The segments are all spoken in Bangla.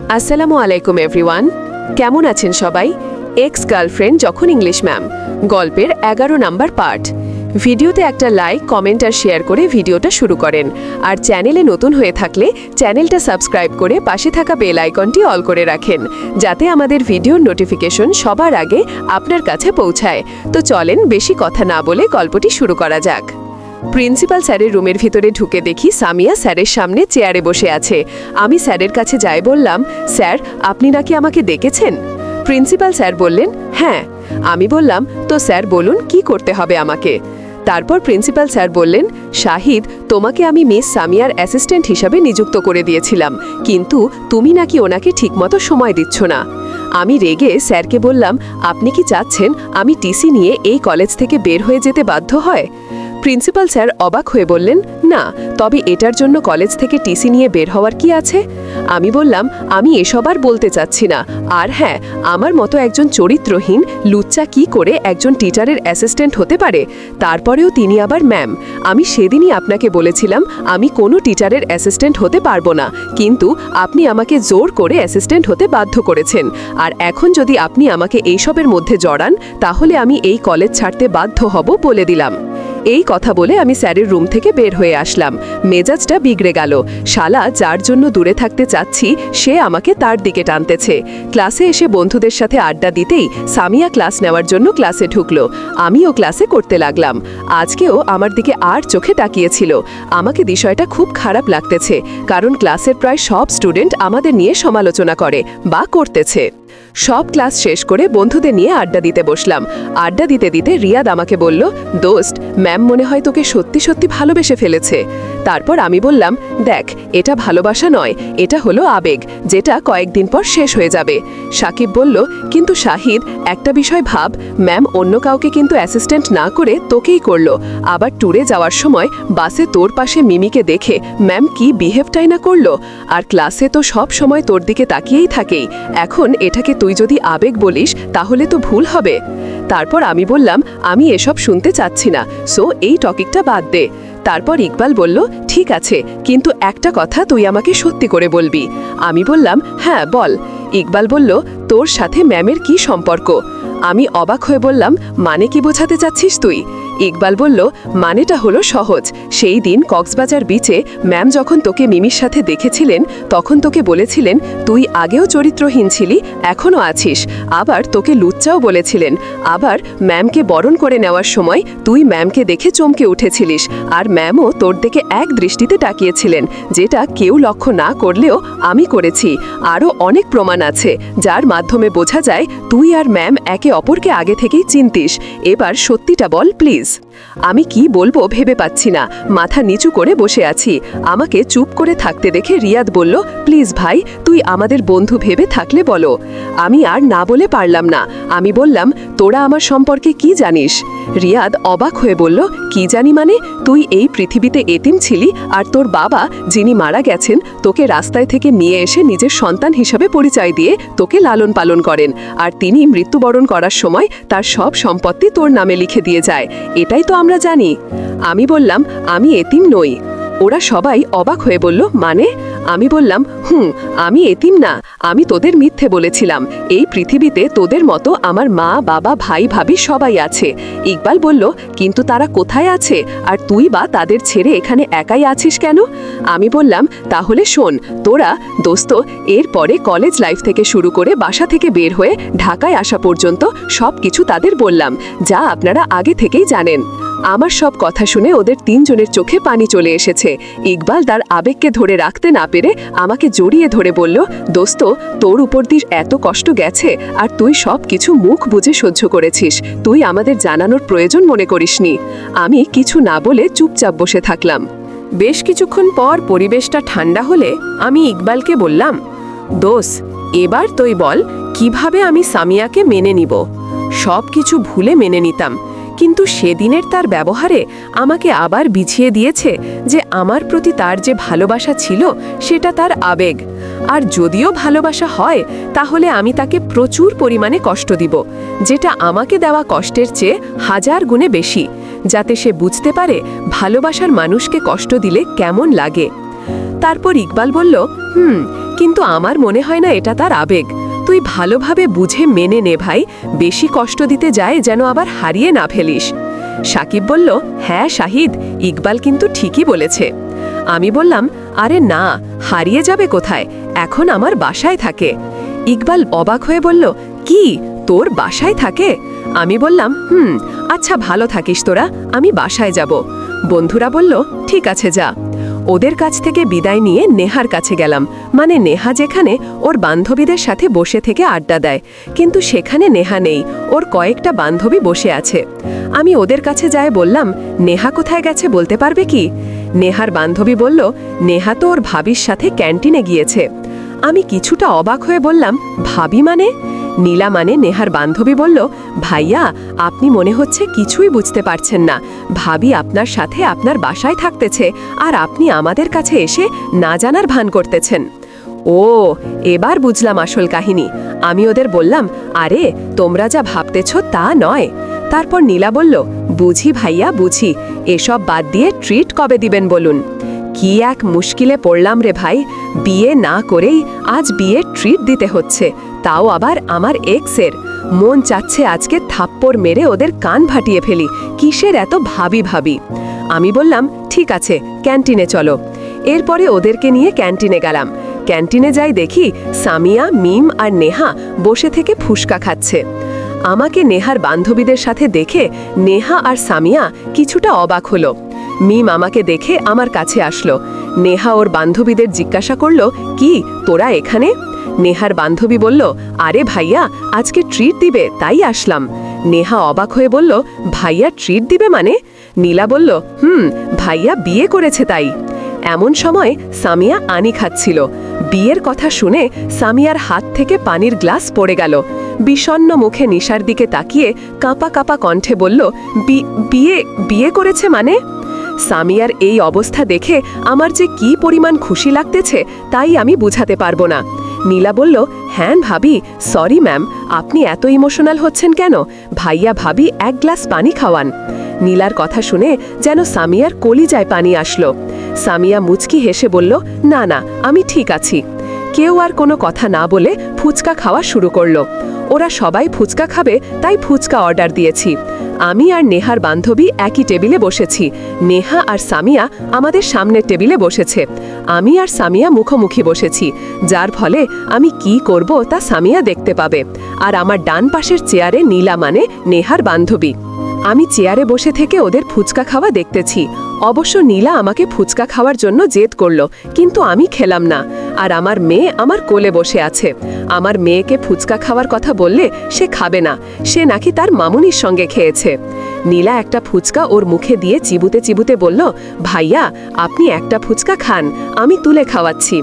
আসসালামু আলাইকুম, এভরিওয়ান। কেমন আছেন সবাই? এক্স গার্লফ্রেন্ড যখন ইংলিশ ম্যাম গল্পের এগারো নাম্বার পার্ট। ভিডিওতে একটা লাইক কমেন্ট আর শেয়ার করে ভিডিওটা শুরু করেন। আর চ্যানেলে নতুন হয়ে থাকলে চ্যানেলটা সাবস্ক্রাইব করে পাশে থাকা বেল আইকনটি অল করে রাখেন, যাতে আমাদের ভিডিওর নোটিফিকেশন সবার আগে আপনার কাছে পৌঁছায়। তো চলেন বেশি কথা না বলে গল্পটি শুরু করা যাক। প্রিন্সিপাল স্যারের রুমের ভিতরে ঢুকে দেখি সামিয়া স্যারের সামনে চেয়ারে বসে আছে। আমি স্যারের কাছে যাই বললাম, স্যার, আপনি নাকি আমাকে ডেকেছেন প্রিন্সিপাল স্যার বললেন হ্যাঁ। আমি বললাম, তো স্যার, বলুন, কি করতে হবে আমাকে? তারপর প্রিন্সিপাল স্যার বললেন, শাহিদ, তোমাকে আমি মিস সামিয়ার অ্যাসিস্ট্যান্ট হিসাবে নিযুক্ত করে দিয়েছিলাম, কিন্তু তুমি নাকি ওনাকে ঠিকমতো সময় দিচ্ছ না। আমি রেগে স্যারকে বললাম, আপনি কি চাচ্ছেন আমি টিসি নিয়ে এই কলেজ থেকে বের হয়ে যেতে বাধ্য হয়? প্রিন্সিপাল স্যার অবাক হয়ে বললেন, না, তবে এটার জন্য কলেজ থেকে টিসি নিয়ে বের হওয়ার কি আছে? আমি বললাম, আমি এসব আর বলতে চাচ্ছি না। আর হ্যাঁ আমার মতো একজন চরিত্রহীন লুচ্চা কি করে একজন টিচারের অ্যাসিস্ট্যান্ট হতে পারে? তারপরেও তিনি আবার ম্যাম। আমি সেদিনই আপনাকে বলেছিলাম, আমি কোনো টিচারের অ্যাসিস্ট্যান্ট হতে পারব না। কিন্তু আপনি আমাকে জোর করে অ্যাসিস্ট্যান্ট হতে বাধ্য করেছেন। আর এখন যদি আপনি আমাকে এইসবের মধ্যে জড়ান, তাহলে আমি এই কলেজ ছাড়তে বাধ্য হব বলে দিলাম। এই কথা বলে আমি স্যারের রুম থেকে বের হয়ে আসলাম। মেজাজটা বিগড়ে গেল। শালা, যার জন্য দূরে থাকতে চাচ্ছি, সে আমাকে তার দিকে টানতেছে। ক্লাসে এসে বন্ধুদের সাথে আড্ডা দিতেই সামিয়া ক্লাস নেওয়ার জন্য ক্লাসে ঢুকলো। আমিও ক্লাসে করতে লাগলাম। আজকেও আমার দিকে আর চোখে তাকিয়েছিল। আমাকে বিষয়টা খুব খারাপ লাগতেছে, কারণ ক্লাসের প্রায় সব স্টুডেন্ট আমাদের নিয়ে সমালোচনা করে বা করতেছে। সব ক্লাস শেষ করে বন্ধুদের নিয়ে আড্ডা দিতে বসলাম। আড্ডা দিতে দিতে রিয়াদ আমাকে বলল, দোস্ত, ম্যাম মনে হয় তোকে সত্যি সত্যি ভালোবেসে ফেলেছে। তারপর আমি বললাম, দেখ, এটা ভালোবাসা নয়, এটা হলো আবেগ, যেটা কয়েকদিন পর শেষ হয়ে যাবে। সাকিব বলল, কিন্তু শাহিদ, একটা বিষয় ভাব, ম্যাম অন্য কাউকে কিন্তু অ্যাসিস্ট্যান্ট না করে তোকেই করল। আবার ট্যুরে যাওয়ার সময় বাসে তোর পাশে মিমিকে দেখে ম্যাম কি বিহেভটাই না করল। আর ক্লাসে তো সব সময় তোর দিকে তাকিয়েই থাকেই, এখন এটাকে তুই যদি আবেগ বলিস, তাহলে তো ভুল হবে। তারপর আমি বললাম, আমি এসব শুনতে চাচ্ছি না, সো এই টপিকটা বাদ দে। তারপর ইকবাল বলল, ঠিক আছে, কিন্তু একটা কথা তুই আমাকে সত্যি করে বলবি। আমি বললাম হ্যাঁ বল। ইকবাল বলল, তোর সাথে ম্যামের কি সম্পর্ক? আমি অবাক হয়ে বললাম মানে কি বোঝাতে চাচ্ছিস তুই? ইকবাল বলল, মানেটা হলো সহজ। সেই দিন কক্সবাজার বিচে ম্যাম যখন তোকে মিমির সাথে দেখেছিলেন, তখন তোকে বলেছিলেন, তুই আগেও চরিত্রহীন ছিলি, এখনও আছিস। আবার তোকে লুচ্চাও বলেছিলেন। আবার ম্যামকে বরণ করে নেওয়ার সময় তুই ম্যামকে দেখে চমকে উঠেছিলিস। আর ম্যামও তোর দিকে এক দৃষ্টিতে তাকিয়েছিলেন, যেটা কেউ লক্ষ্য না করলেও আমি করেছি। আরও অনেক প্রমাণ আছে, যার মাধ্যমে বোঝা যায়, তুই আর ম্যাম একে অপরকে আগে থেকেই চিনতিস। এবার সত্যিটা বল, প্লিজ। আমি কি বলব ভেবে পাচ্ছি না। মাথা নিচু করে বসে আছি। আমাকে চুপ করে থাকতে দেখে রিয়াদ বলল প্লিজ ভাই, তুই আমাদের বন্ধু ভেবে থাকলে বলো। আমি আর না বলে পারলাম না। আমি বললাম, তোরা আমার সম্পর্কে কি জানিস? রিয়াদ অবাক হয়ে বলল, কি জানি মানে? তুই এই পৃথিবীতে এতিম ছিলি আর তোর বাবা, যিনি মারা গেছেন, তোকে রাস্তায় থেকে নিয়ে এসে নিজের সন্তান হিসাবে পরিচয় দিয়ে তোকে লালন পালন করেন। আর তিনি মৃত্যুবরণ করার সময় তার সব সম্পত্তি তোর নামে লিখে দিয়ে যায়। এটাই তো আমরা জানি। আমি বললাম, আমি এতিম নই। ওরা সবাই অবাক হয়ে বলল মানে? আমি বললাম, হুম, আমি এতিম না, আমি তোদের মিথ্যে বলেছিলাম। এই পৃথিবীতে তোদের মতো আমার মা, বাবা, ভাই, ভাবি সবাই আছে। ইকবাল বলল, কিন্তু তারা কোথায় আছে? আর তুই বা তাদের ছেড়ে এখানে একাই আছিস কেন? আমি বললাম, তাহলে শোন, তোরা, দোস্ত এরপরে কলেজ লাইফ থেকে শুরু করে বাসা থেকে বের হয়ে ঢাকায় আসা পর্যন্ত সব কিছু তাদের বললাম, যা আপনারা আগে থেকেই জানেন। আমার সব কথা শুনে ওদের তিনজনের চোখে পানি চলে এসেছে। ইকবাল তার আবেগকে ধরে রাখতে না পেরে আমাকে জড়িয়ে ধরে বলল, দোস্ত, তোর উপর দিয়ে এত কষ্ট গেছে আর তুই সব কিছু মুখ বুঝে সহ্য করেছিস। তুই আমাদের জানানোর প্রয়োজন মনে করিসনি। আমি কিছু না বলে চুপচাপ বসে থাকলাম। বেশ কিছুক্ষণ পর পরিবেশটা ঠান্ডা হলে আমি ইকবালকে বললাম দোস এবার তুই বল, কীভাবে আমি সামিয়াকে মেনে নিব? সব কিছু ভুলে মেনে নিতাম। কিন্তু সেদিনের তার ব্যবহারে আমাকে আবার বিছিয়ে দিয়েছে যে আমার প্রতি তার যে ভালোবাসা ছিল, সেটা তার আবেগ। আর যদিও ভালোবাসা হয়, তাহলে আমি তাকে প্রচুর পরিমাণে কষ্ট দিব, যেটা আমাকে দেওয়া কষ্টের চেয়ে হাজার গুণে বেশি, যাতে সে বুঝতে পারে ভালোবাসার মানুষকে কষ্ট দিলে কেমন লাগে। তারপর ইকবাল বলল, হুম, কিন্তু আমার মনে হয় না এটা তার আবেগ। তুই ভালোভাবে বুঝে মেনে নে ভাই। বেশি কষ্ট দিতে যায় যেন আবার হারিয়ে না ফেলিস। সাকিব বলল হ্যাঁ শাহিদ, ইকবাল কিন্তু ঠিকই বলেছে। আমি বললাম, আরে না, হারিয়ে যাবে কোথায়? এখন আমার বাসায় থাকে। ইকবাল অবাক হয়ে বলল, কি, তোর বাসায় থাকে? আমি বললাম, হুম আচ্ছা ভালো থাকিস তোরা, আমি বাসায় যাব। বন্ধুরা বলল, ঠিক আছে, যা। ওদের কাছ থেকে বিদায় নিয়ে নেহার কাছে গেলাম। মানে নেহা যেখানে, ওর বান্ধবীদের সাথে বসে থেকে আড্ডা দেয়। কিন্তু সেখানে নেহা নেই, ওর কয়েকটা বান্ধবী বসে আছে। আমি ওদের কাছে যায় বললাম, নেহা কোথায় গেছে বলতে পারবে কি? নেহার বান্ধবী বলল, নেহা তো ওর ভাবির সাথে ক্যান্টিনে গিয়েছে। আমি কিছুটা অবাক হয়ে বললাম, ভাবি মানে? নীলা মানে নেহার বান্ধবী বলল, ভাইয়া, আপনি মনে হচ্ছে কিছুই বুঝতে পারছেন না। ভাবি আপনার সাথে আপনার বাসায় থাকতেছে আর আপনি আমাদের কাছে এসে না জানার ভান করতেছেন। ও, এবার বুঝলাম আসল কাহিনী। আমি ওদের বললাম, আরে, তোমরা যা ভাবতেছ তা নয়। তারপর নীলা বলল, বুঝি ভাইয়া, বুঝি। এসব বাদ দিয়ে ট্রিট কবে দিবেন বলুন? কি এক মুশকিলে পড়লাম রে ভাই। বিয়ে না করেই আজ বিয়ে ট্রিট দিতে হচ্ছে। তাও আবার আমার এক্সের মন চাচ্ছে আজকে থাপ্পড় মেরে ওদের কান ফাটিয়ে ফেলি। কিসের এত ভাবি ভাবি? আমি বললাম, ঠিক আছে, ক্যান্টিনে চলো। এরপরে ওদেরকে নিয়ে ক্যান্টিনে গেলাম। ক্যান্টিনে যাই দেখি সামিয়া, মিম আর নেহা বসে থেকে ফুসকা খাচ্ছে। আমাকে নেহার বান্ধবীদের সাথে দেখে নেহা আর সামিয়া কিছুটা অবাক হলো। মিম আমাকে দেখে আমার কাছে আসলো। নেহা ওর বান্ধবীদের জিজ্ঞাসা করল, কি, তোরা এখানে? নেহার বান্ধবী বলল, আরে ভাইয়া, আজকে ট্রিট দিবে, তাই আসলাম। নেহা অবাক হয়ে বলল, ভাইয়া ট্রিট দিবে মানে? নীলা বলল, হুম, ভাইয়া বিয়ে করেছে তাই। এমন সময় সামিয়া আনি খাচ্ছিল। বিয়ের কথা শুনে সামিয়ার হাত থেকে পানির গ্লাস পড়ে গেল। বিষণ্ন মুখে নিশার দিকে তাকিয়ে কাঁপা কাঁপা কণ্ঠে বলল, "বি- বিয়ে বিয়ে করেছে মানে? সামিয়ার এই অবস্থা দেখে আমার যে কি পরিমাণ খুশি লাগতেছে, তাই আমি বুঝাতে পারব না। নীলা বলল হ্যাঁ ভাবি সরি ম্যাম আপনি এত ইমোশনাল হচ্ছেন কেন? ভাইয়া ভাবি এক গ্লাস পানি খাওয়ান। নীলার কথা শুনে যেন সামিয়ার কলিজায় পানি আসলো। সামিয়া মুচকি হেসে বলল, না না, আমি ঠিক আছি। কেউ আর কোনো কথা না বলে ফুচকা খাওয়া শুরু করল। ওরা সবাই ফুচকা খাবে, তাই ফুচকা অর্ডার দিয়েছি। আমি আর নেহার বান্ধবী একই টেবিলে বসেছি। নেহা আর সামিয়া আমাদের সামনের টেবিলে বসেছে। আমি আর সামিয়া মুখোমুখি বসেছি, যার ফলে আমি কি করব তা সামিয়া দেখতে পাবে। আর আমার ডান পাশের চেয়ারে নীলা মানে নেহার বান্ধবী। আমি চেয়ারে বসে থেকে ওদের ফুচকা খাওয়া দেখতেছি। অবশ্য নীলা আমাকে ফুচকা খাওয়ার জন্য জেদ করল, কিন্তু আমি খেলাম না। আর আমার মেয়ে আমার কোলে বসে আছে। আমার মেয়েকে ফুচকা খাওয়ার কথা বললে সে খাবে না। সে নাকি তার মামুনির সঙ্গে খেয়েছে। নীলা একটা ফুচকা ওর মুখে দিয়ে চিবুতে চিবুতে বলল, ভাইয়া, আপনি একটা ফুচকা খান, আমি তুলে খাওয়াচ্ছি।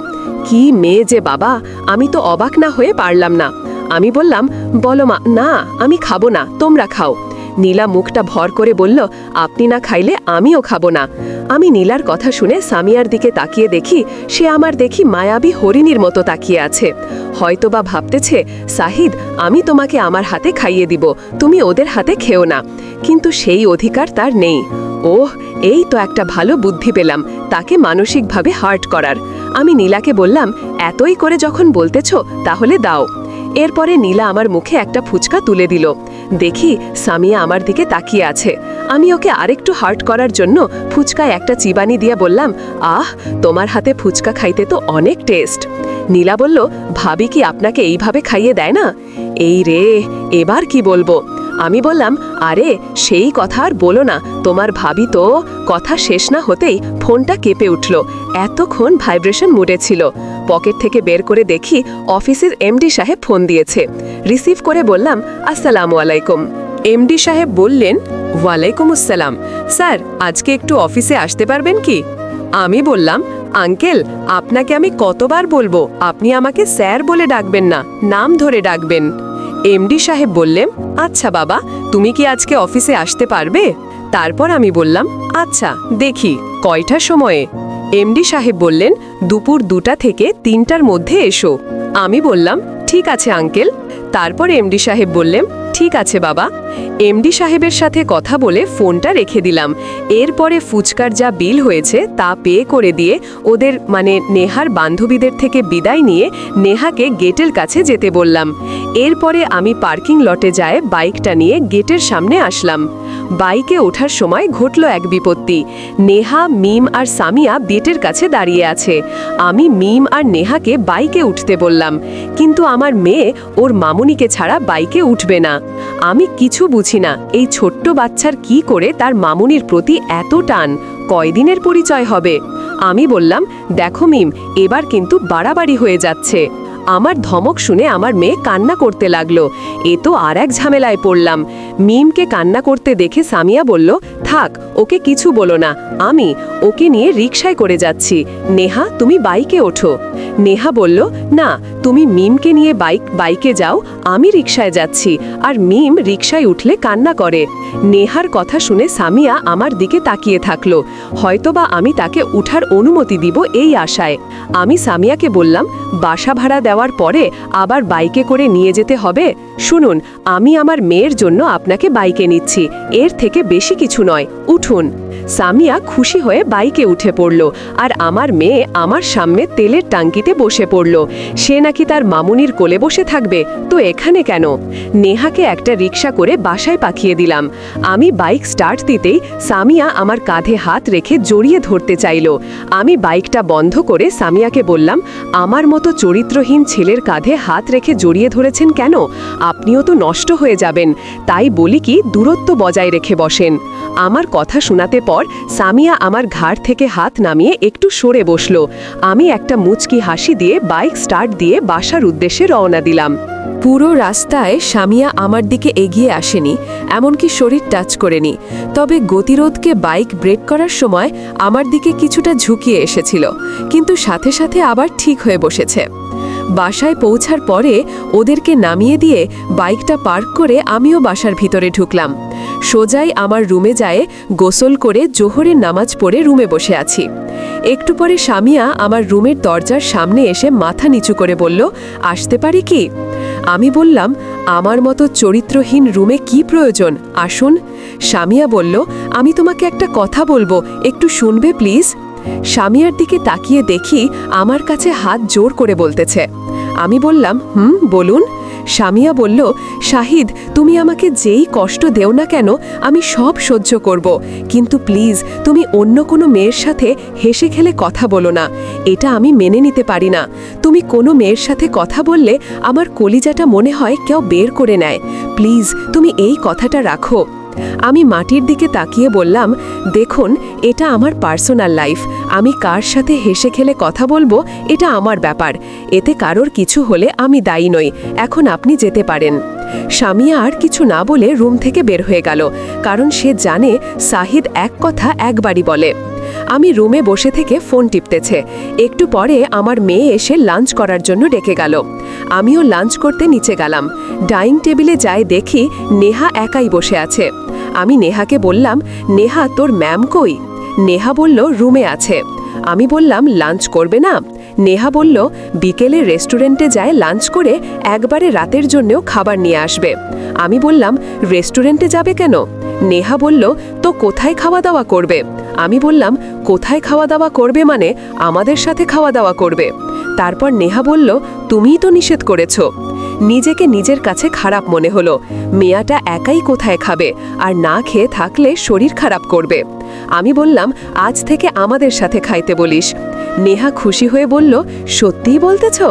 কি মেয়ে যে বাবা, আমি তো অবাক না হয়ে পারলাম না। আমি বললাম, বলো মা, না, আমি খাব না, তোমরা খাও। নীলা মুখটা ভর করে বলল, আপনি না খাইলে আমিও খাব না। আমি নীলার কথা শুনে সামিয়ার দিকে তাকিয়ে দেখি সে আমার দেখি মায়াবী হরিণীর মতো তাকিয়ে আছে। হয়তোবা ভাবতেছে, সাহিদ, আমি তোমাকে আমার হাতে খাইয়ে দিব, তুমি ওদের হাতে খেও না। কিন্তু সেই অধিকার তার নেই। ওহ, এই তো একটা ভালো বুদ্ধি পেলাম, তাকে মানসিকভাবে হার্ট করার। আমি নীলাকে বললাম, এতই করে যখন বলতেছ, তাহলে দাও। এরপরে নীলা আমার মুখে একটা ফুচকা তুলে দিল। দেখি সামিয়া আমার দিকে তাকিয়ে আছে। আমি ওকে আরেকটু হার্ট করার জন্য ফুচকায় একটা চিবানি দিয়ে বললাম, আহ, তোমার হাতে ফুচকা খাইতে তো অনেক টেস্ট। নীলা বলল, ভাবি কি আপনাকে এইভাবে খাইয়ে দেয় না? এই রে, এবার কি বলব? আমি বললাম, আরে, সেই কথা আর বলো না, তোমার ভাবি তো কথা শেষ না হতেই ফোনটা কেঁপে উঠল। এতক্ষণ ভাইব্রেশন মুডে ছিল। পকেট থেকে বের করে দেখি অফিসের এমডি সাহেব ফোন দিয়েছে। রিসিভ করে বললাম, আসসালামু আলাইকুম। এমডি সাহেব বললেন, ওয়ালাইকুম আসসালাম। স্যার, আজকে একটু অফিসে আসতে পারবেন কি? আমি বললাম, আঙ্কেল, আপনাকে আমি কতবার বলব? আপনি আমাকে স্যার বলে ডাকবেন না, নাম ধরে ডাকবেন। এমডি সাহেব বললেন আচ্ছা বাবা, তুমি কি আজকে অফিসে আসতে পারবে? তারপর আমি বললাম আচ্ছা দেখি কয়টা সময়ে? এমডি সাহেব বললেন, দুপুর দুটা থেকে তিনটার মধ্যে এসো। আমি বললাম, ঠিক আছে, আঙ্কেল। তারপর এমডি সাহেব বললেন, ঠিক আছে, বাবা। এমডি সাহেবের সাথে কথা বলে ফোনটা রেখে দিলাম। এরপরে ফুচকার যা বিল হয়েছে তা পে করে দিয়ে ওদের মানে নেহার বান্ধবীদের থেকে বিদায় নিয়ে নেহাকে গেটের কাছে যেতে বললাম। এরপরে আমি পার্কিং লটে যায় বাইকটা নিয়ে গেটের সামনে আসলাম। বাইকে ওঠার সময় ঘটল এক বিপত্তি। নেহা, মিম আর সামিয়া বেটের কাছে দাঁড়িয়ে আছে। আমি মিম আর নেহাকে বাইকে উঠতে বললাম, কিন্তু আমার মেয়ে ওর মামুনিকে ছাড়া বাইকে উঠবে না। আমি কিছু বুঝি না, এই ছোট্ট বাচ্চার কি করে তার মামুনির প্রতি এত টান, কয়দিনের পরিচয় হবে? আমি বললাম, দেখো মিম, এবার কিন্তু বাড়াবাড়ি হয়ে যাচ্ছে। আমার ধমক শুনে আমার মেয়ে কান্না করতে লাগল। এ তো আর এক ঝামেলায় পড়লাম। মিমকে কান্না করতে দেখে সামিয়া বলল, থাক, ওকে কিছু বলো না। আমি ওকে নিয়ে রিকশায় করে যাচ্ছি। নেহা, তুমি বাইকে ওঠো। নেহা বলল, না, তুমি মিমকে নিয়ে বাইক, বাইকে যাও। আমি রিকশায় যাচ্ছি। আর মিম রিকশায় উঠলে কান্না করে। নেহার কথা শুনে সামিয়া আমার দিকে তাকিয়ে থাকল। হয়তোবা আমি তাকে উঠার অনুমতি দিব এই আশায়। আমি সামিয়াকে বললাম, বাসা ভাড়া দেওয়ার পরে আবার বাইকে করে নিয়ে যেতে হবে। শুনুন, আমি আমার মেয়ের জন্য আপনাকে বাইকে নিচ্ছি। এর থেকে বেশি কিছু নয়। উঠুন। সামিয়া খুশি হয়ে বাইকে উঠে পড়ল আর আমার মেয়ে আমার সামনে তেলের টাঙ্কিতে বসে পড়ল। সে নাকি তার মামুনির কোলে বসে থাকবে, তো এখানে কেন? নেহাকে একটা রিক্সা করে বাসায় পাঠিয়ে দিলাম। আমি বাইক স্টার্ট দিতেই সামিয়া আমার কাঁধে হাত রেখে জড়িয়ে ধরতে চাইল। আমি বাইকটা বন্ধ করে সামিয়াকে বললাম, আমার মতো চরিত্রহীন ছেলের কাঁধে হাত রেখে জড়িয়ে ধরেছেন কেন? আপনিও তো নষ্ট হয়ে যাবেন। তাই বলি কি, দূরত্ব বজায় রেখে বসেন। আমার কথা শোনাতে পর সামিয়া আমার ঘাড় থেকে হাত নামিয়ে একটু সরে বসল। আমি একটা মুচকি হাসি দিয়ে বাইক স্টার্ট দিয়ে বাসার উদ্দেশ্যে রওনা দিলাম। পুরো রাস্তায় সামিয়া আমার দিকে এগিয়ে আসেনি, এমনকি শরীর টাচ করেনি। তবে গতিরোধকে বাইক ব্রেক করার সময় আমার দিকে কিছুটা ঝুঁকিয়ে এসেছিল, কিন্তু সাথে সাথে আবার ঠিক হয়ে বসেছে। বাসায় পৌঁছার পরে ওদেরকে নামিয়ে দিয়ে বাইকটা পার্ক করে আমিও বাসার ভিতরে ঢুকলাম। সোজাই আমার রুমে যায়, গোসল করে জোহরের নামাজ পড়ে রুমে বসে আছি। একটু পরে স্বামিয়া আমার রুমের দরজার সামনে এসে মাথা নিচু করে বলল, আসতে পারি কি? আমি বললাম, আমার মতো চরিত্রহীন রুমে কি প্রয়োজন? আসুন। স্বামিয়া বলল, আমি তোমাকে একটা কথা বলব, একটু শুনবে প্লিজ? স্বামিয়ার দিকে তাকিয়ে দেখি আমার কাছে হাত জোর করে বলতেছে। আমি বললাম, হুম, বলুন। স্বামিয়া বলল, শাহিদ, তুমি আমাকে যেই কষ্ট দেও না কেন, আমি সব সহ্য করব। কিন্তু প্লিজ, তুমি অন্য কোনো মেয়ের সাথে হেসে খেলে কথা বলো না। এটা আমি মেনে নিতে পারি না। তুমি কোনো মেয়ের সাথে কথা বললে আমার কলিজাটা মনে হয় কেউ বের করে নেয়। প্লিজ, তুমি এই কথাটা রাখো। আমি মাটির দিকে তাকিয়ে বললাম, দেখুন, এটা আমার পার্সোনাল লাইফ। আমি কার সাথে হেসে খেলে কথা বলব, এটা আমার ব্যাপার। এতে কারোর কিছু হলে আমি দায়ী নই। এখন আপনি যেতে পারেন। স্বামী আর কিছু না বলে রুম থেকে বের হয়ে গেল, কারণ সে জানে সাহিদ এক কথা একবারই বলে। আমি রুমে বসে থেকে ফোন টিপতেছে। একটু পরে আমার মেয়ে এসে লাঞ্চ করার জন্য ডেকে গেল। আমিও লাঞ্চ করতে নিচে গেলাম। ডাইনিং টেবিলে যায় দেখি নেহা একাই বসে আছে। আমি নেহাকে বললাম, নেহা, তোর ম্যাম কই? নেহা বলল, রুমে আছে। আমি বললাম, লাঞ্চ করবে না? নেহা বলল, বিকেলে রেস্টুরেন্টে যায় লাঞ্চ করে একবারে রাতের জন্যও খাবার নিয়ে আসবে। আমি বললাম, রেস্টুরেন্টে যাবে কেন? নেহা বলল, তো কোথায় খাওয়া দাওয়া করবে? আমি বললাম, কোথায় খাওয়া দাওয়া করবে মানে আমাদের সাথে খাওয়া দাওয়া করবে। তারপর নেহা বলল, তুমিই তো নিষেধ করেছ। নিজেকে নিজের কাছে খারাপ মনে হলো। মেয়াটা একাই কোথায় খাবে? আর না খেয়ে থাকলে শরীর খারাপ করবে। আমি বললাম, আজ থেকে আমাদের সাথে খাইতে বলিস। নেহা খুশি হয়ে বলল, সত্যিই বলতেছ?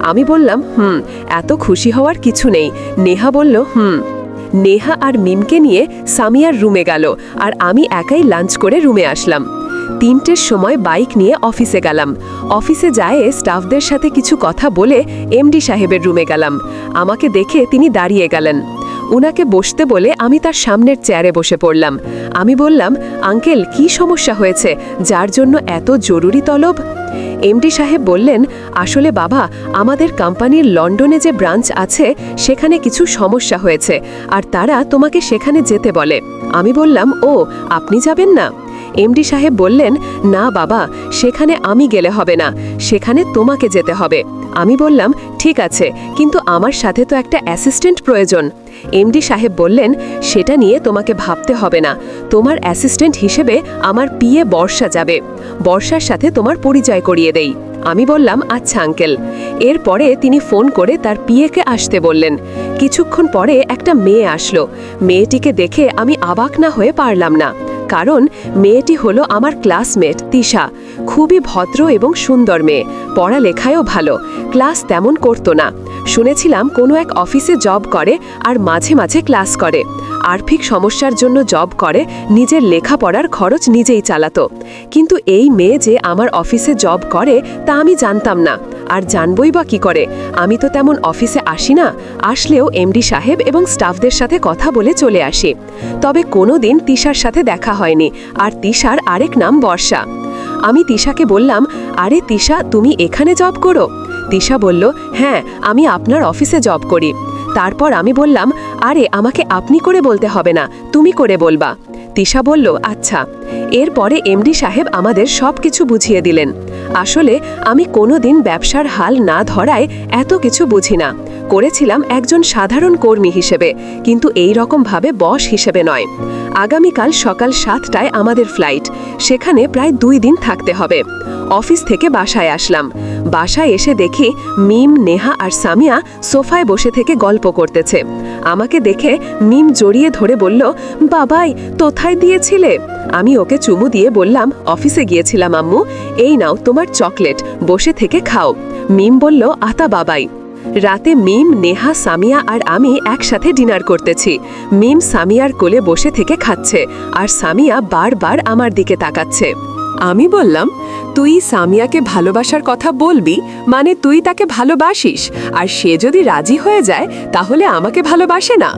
আমি বললাম, হুম, এত খুশি হওয়ার কিছু নেই। নেহা বলল, হুম। নেহা আর মিমকে নিয়ে সামিয়ার রুমে গেল আর আমি একাই লাঞ্চ করে রুমে আসলাম। তিনটের সময় বাইক নিয়ে অফিসে গেলাম। অফিসে যায় স্টাফদের সাথে কিছু কথা বলে এমডি সাহেবের রুমে গেলাম। আমাকে দেখে তিনি দাঁড়িয়ে গেলেন। উনাকে বসতে বলে আমি তার সামনের চেয়ারে বসে পড়লাম। আমি বললাম, আঙ্কেল, কি সমস্যা হয়েছে? যার জন্য এত জরুরি তলব? এমডি সাহেব বললেন, আসলে বাবা, আমাদের কোম্পানির লন্ডনে যে ব্রাঞ্চ আছে, সেখানে কিছু সমস্যা হয়েছে, আর তারা তোমাকে সেখানে যেতে বলে। আমি বললাম, ও, আপনি যাবেন না? এমডি সাহেব বললেন, না বাবা, সেখানে আমি গেলে হবে না, সেখানে তোমাকে যেতে হবে। আমি বললাম, ঠিক আছে, কিন্তু আমার সাথে তো একটা অ্যাসিস্ট্যান্ট প্রয়োজন। এমডি সাহেব বললেন, সেটা নিয়ে তোমাকে ভাবতে হবে না, তোমার অ্যাসিস্ট্যান্ট হিসেবে আমার পিয়ে বর্ষা যাবে, বর্ষার সাথে তোমার পরিচয় করিয়ে দেই। আমি বললাম আচ্ছা আঙ্কেল। এরপরে তিনি ফোন করে তার পিয়েকে আসতে বললেন। কিছুক্ষণ পরে একটা মেয়ে আসলো। মেয়েটিকে দেখে আমি অবাক না হয়ে পারলাম না। কারণ মেয়েটি হলো আমার ক্লাসমেট, তিশা। খুবই ভদ্র এবং সুন্দর মেয়ে। পড়ালেখায়ও ভালো। ক্লাস তেমন করতো না। শুনেছিলাম কোনো এক অফিসে জব করে আর মাঝে মাঝে ক্লাস করে। আর্থিক সমস্যার জন্য জব করে, নিজের লেখাপড়ার খরচ নিজেই চালাতো। কিন্তু এই মেয়ে যে আমার অফিসে জব করে, তা আমি জানতাম না। আর জানবই বা কি করে? আমি তো তেমন অফিসে আসি না, আসলেও এমডি সাহেব এবং স্টাফদের সাথে কথা বলে চলে আসি। তবে কোনো দিন তিশার সাথে দেখা হয়নি, আর তিশার আরেক নাম বর্ষা। আমি তিশাকে বললাম, আরে তিশা, তুমি এখানে জব করো? তিশা বলল হ্যাঁ আমি আপনার অফিসে জব করি। তারপর আমি বললাম, আরে, আমাকে আপনি করে বলতে হবে না, তুমি করে বলবা। তিশা বলল আচ্ছা। এরপরে এমডি সাহেব আমাদের সব কিছু বুঝিয়ে দিলেন। আসলে আমি কোনো দিন ব্যবসার হাল না ধরায় এত কিছু বুঝি না। করেছিলাম একজন সাধারণ কর্মী হিসেবে, কিন্তু এই রকমভাবে বস হিসেবে নয়। আগামীকাল সকাল সাতটায় আমাদের ফ্লাইট, সেখানে প্রায় দুই দিন থাকতে হবে। অফিস থেকে বাসায় আসলাম। বাসায় এসে দেখি মিম, নেহা আর সামিয়া সোফায় বসে থেকে গল্প করতেছে। আমাকে দেখে মিম জড়িয়ে ধরে বলল, বাবাই, তোথায় দিয়েছিলে? আমি ওকে চুমু দিয়ে বললাম, অফিসে গিয়েছিলাম আম্মু। এই নাও তোমার চকলেট, বসে থেকে খাও। মিম বলল, আতা বাবাই। রাতে মিম, নেহা, সামিয়া আর আমি একসাথে ডিনার করতেছি। মিম, সামিয়ার কোলে বসে থেকে খাচ্ছে আর সামিয়া বারবার আমার দিকে তাকাচ্ছে। আমি বললাম, তুই সামিয়াকে ভালোবাসার কথা বলবি মানে তুই তাকে ভালোবাসিস। আর সে যদি রাজি হয়ে যায় তাহলে আমাকে ভালোবাসে না।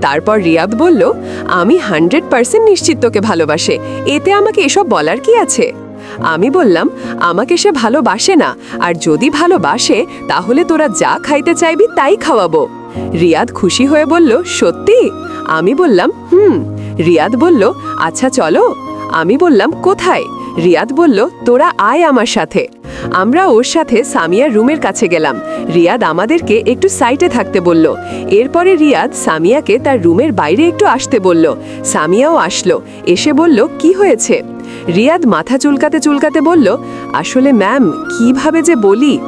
তারপর রিয়াদ বলল, আমি হান্ড্রেড পার্সেন্ট নিশ্চিত তোকে ভালোবাসে। এতে আমাকে এসব বলার কি আছে? আমি বললাম, আমাকে সে ভালোবাসে না। আর যদি ভালোবাসে তাহলে তোরা যা খাইতে চাইবি তাই খাওয়াবো। রিয়াদ খুশি হয়ে বলল, সত্যি? আমি বললাম, হুম। রিয়াদ বলল আচ্ছা চলো। আমি বললাম, কোথায়? রিয়াদ বলল, তোরা আয় আমার সাথে। আমরা ওর সাথে সামিয়ার রুমের কাছে গেলাম। রিয়াদ আমাদেরকে একটু সাইটে থাকতে বলল। এরপরে রিয়াদ সামিয়াকে তার রুমের বাইরে একটু আসতে বলল। সামিয়াও আসলো। এসে বলল, কি হয়েছে? রিয়াদ মাথা চুলকাতে চুলকাতে বলল, আসলে ম্যাম, কীভাবে যে বলি?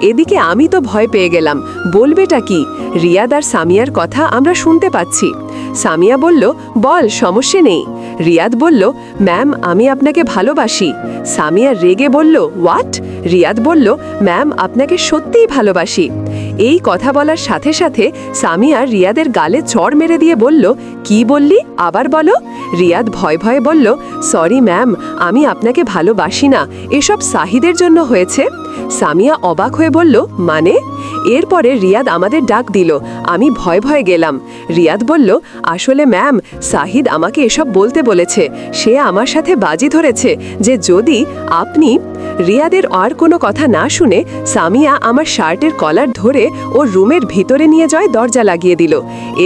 এদিকে আমি তো ভয় পেয়ে গেলাম। বলবেটা কি? রিয়াদ আর সামিয়ার কথা আমরা শুনতে পাচ্ছি। সামিয়া বলল, বল, সমস্যা নেই। রিয়াদ বলল ম্যাম আমি আপনাকে ভালোবাসি। সামিয়া রেগে বলল হোয়াট? রিয়াদ বলল, ম্যাম, আপনাকে সত্যিই ভালোবাসি। এই কথা বলার সাথে সাথে সামিয়া রিয়াদের গালে চড় মেরে দিয়ে বলল, কি বললি? আবার বলো। রিয়াদ ভয় ভয়ে বলল, সরি, ম্যাম, আমি আপনাকে ভালোবাসি না। এসব সাহিদের জন্য হয়েছে। সামিয়া অবাক হয়ে বলল মানে? এরপরে রিয়াদ আমাদের ডাক দিল। আমি ভয় ভয়ে গেলাম। রিয়াদ বলল, আসলে, ম্যাম, সাহিদ আমাকে এসব বলতে বলেছে। সে আমার সাথে বাজি ধরেছে যে যদি আপনি রিয়াদের আর কোনো কথা না শুনে সামিয়া আমার শার্টের কলার ধরে ওর রুমের ভিতরে নিয়ে যায় দরজা লাগিয়ে দিল।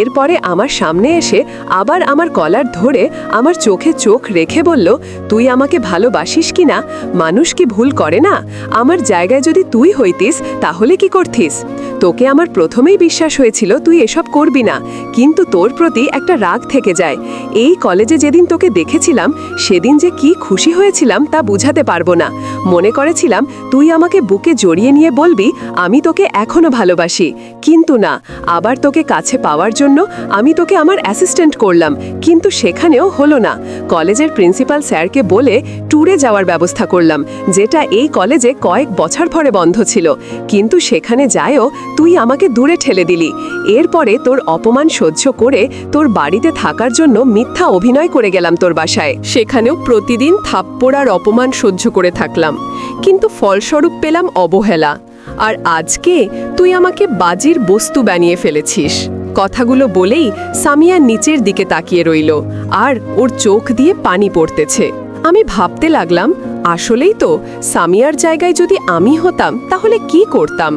এরপরে আমার সামনে এসে আবার আমার কলার ধরে আমার চোখে চোখ রেখে বলল, তুই আমাকে ভালোবাসিস কি না? মানুষ কি ভুল করে না? আমার জায়গায় যদি তুই হইতিস, তাহলে কি করতিস? তোকে আমার প্রথমেই বিশ্বাস হয়েছিল, তুই এসব করবি না। কিন্তু তোর প্রতি একটা রাগ থেকে যায়। এই কলেজে যেদিন তোকে দেখেছিলাম, সেদিন যে কি খুশি হয়েছিলাম তা বুঝাতে পারব না। মনে করেছিলাম, তুই আমাকে বুকে জড়িয়ে নিয়ে বলবি, আমি তোকে এখনও ভালোবাসি। কিন্তু না, আবার তোকে কাছে পাওয়ার জন্য আমি তোকে আমার অ্যাসিস্ট্যান্ট করলাম, কিন্তু সেখানেও হলো না। কলেজের প্রিন্সিপাল স্যারকে বলে ট্যুরে যাওয়ার ব্যবস্থা করলাম, যেটা এই কলেজে কয়েক বছর পরে বন্ধ ছিল। কিন্তু সেখানে যায়ও তুই আমাকে দূরে ঠেলে দিলি। এরপরে তোর অপমান সহ্য করে তোর বাড়িতে থাকার জন্য মিথ্যা অভিনয় করে গেলাম তোর বাসায়। সেখানেও প্রতিদিন থাপ্পড় আর অপমান সহ্য করে থাকলাম। কিন্তু ফলস্বরূপ পেলাম অবহেলা। আর আজকে তুই আমাকে বাজির বস্তু বানিয়ে ফেলেছিস। কথাগুলো বলেই সামিয়া নিচের দিকে তাকিয়ে রইল, আর ওর চোখ দিয়ে পানি পড়তেছে। আমি ভাবতে লাগলাম, আসলেই তো সামিয়ার জায়গায় যদি আমি হতাম, তাহলে কি করতাম?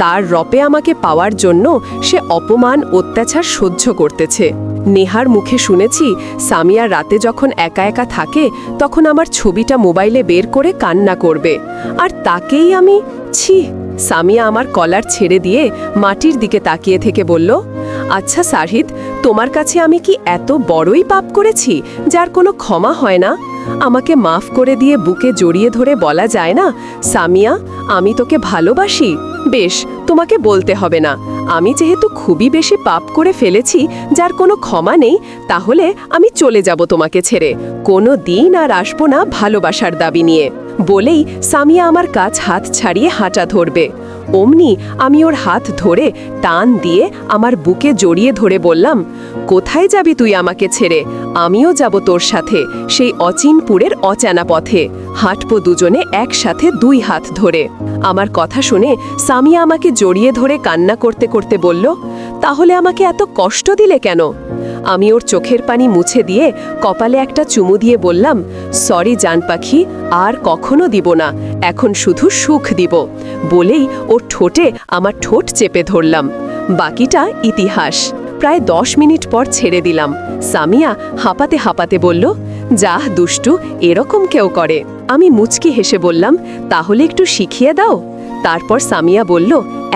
তার রপে আমাকে পাওয়ার জন্য সে অপমান, অত্যাচার সহ্য করতেছে। নেহার মুখে শুনেছি, সামিয়া রাতে যখন একা একা থাকে, তখন আমার ছবিটা মোবাইলে বের করে কান্না করবে। আর তাকেই আমি, ছি, সামিয়া আমার কলার ছেড়ে দিয়ে মাটির দিকে তাকিয়ে থেকে বলল আচ্ছা সাহিদ, তোমার কাছে আমি কি এত বড়ই পাপ করেছি, যার কোনো ক্ষমা হয় না? আমাকে মাফ করে দিয়ে বুকে জড়িয়ে ধরে বলা যায় না, সামিয়া, আমি তোকে ভালোবাসি। বেশ, তোমাকে বলতে হবে না। আমি যেহেতু খুবই বেশি পাপ করে ফেলেছি, যার কোনো ক্ষমা নেই, তাহলে আমি চলে যাব তোমাকে ছেড়ে। কোনো দিন আর আসব না ভালোবাসার দাবি নিয়ে। বলেই সামিয়া আমার কাজ হাত ছাড়িয়ে হাঁটা ধরবে। অমনি আমি ওর হাত ধরে টান দিয়ে আমার বুকে জড়িয়ে ধরে বললাম, কোথায় যাবি তুই আমাকে ছেড়ে? আমিও যাব তোর সাথে। সেই অচিনপুরের অচেনা পথে। হাঁটবো দুজনে একসাথে দুই হাত ধরে। আমার কথা শুনে সামিয়া আমাকে জড়িয়ে ধরে কান্না করতে করতে বলল তাহলে আমাকে এত কষ্ট দিলে কেন? আমি ওর চোখের পানি মুছে দিয়ে কপালে একটা চুমু দিয়ে বললাম, সরি জান পাখি, আর কখনো দিব না, এখন শুধু সুখ দিব। বলেই ওর ঠোঁটে আমার ঠোঁট চেপে ধরলাম। বাকিটা ইতিহাস। প্রায় দশ মিনিট পর ছেড়ে দিলাম। সামিয়া হাঁপাতে হাঁপাতে বলল, যাহ দুষ্টু, এরকম কেউ করে। আমি মুচকি হেসে বললাম, তাহলে একটু শিখিয়ে দাও? তারপর সামিয়া বলল,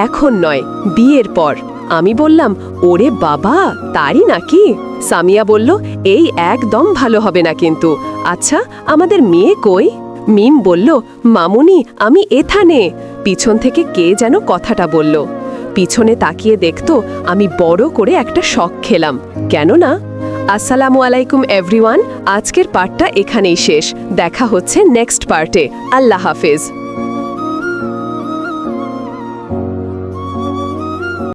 এখন নয়, বিয়ের পর। আমি বললাম, ওরে বাবা, তারই নাকি? সামিয়া বলল, এই একদম ভালো হবে না কিন্তু। আচ্ছা আমাদের মেয়ে কই? মিম বলল, মামুনি, আমি এথানে। পিছন থেকে কে যেন কথাটা বলল। পিছনে তাকিয়ে দেখতো, আমি বড় করে একটা শখ খেলাম। কেননা? আসসালামু আলাইকুম, এভরিওয়ান। আজকের পার্টটা এখানেই শেষ। দেখা হচ্ছে নেক্সট পার্টে। আল্লাহ হাফেজ।